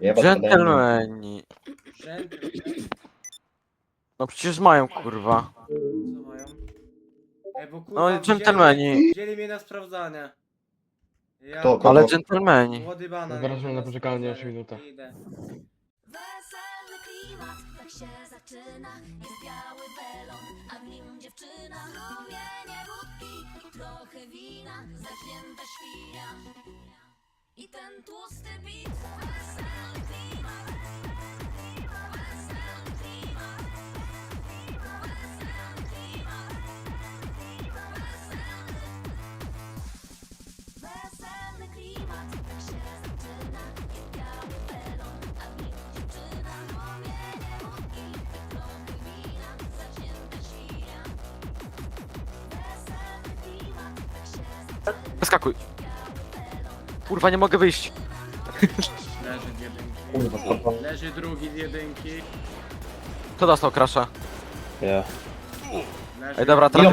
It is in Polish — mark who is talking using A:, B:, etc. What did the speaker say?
A: Jebać ode mnie.
B: Dżentelmeni.
C: Dżentelmen.
B: No przecież mają kurwa.
C: Co mają? Ej, bo kurwa,
B: No dżentelmeni.
C: Wzięli, mnie na sprawdzanie. Ja
A: Kto, kogo?
B: Ale dżentelmeni.
C: Młody banan.
D: Na poczekalnię aż minutę.
C: Idę.
E: Weselny klimat, tak się zaczyna Jest biały welon, a w nim dziewczyna Rumienie wódki i trochę wina Zaśnięta świnia I ten tłusty bit
B: Wyskakuj. Kurwa, nie mogę wyjść.
C: Leży z jedynki.
A: Kurwa, kurwa.
C: Leży drugi z jedynki.
B: Kto dostał krasza?
F: Ja.
C: Leży
B: Ej, dobra, trafię.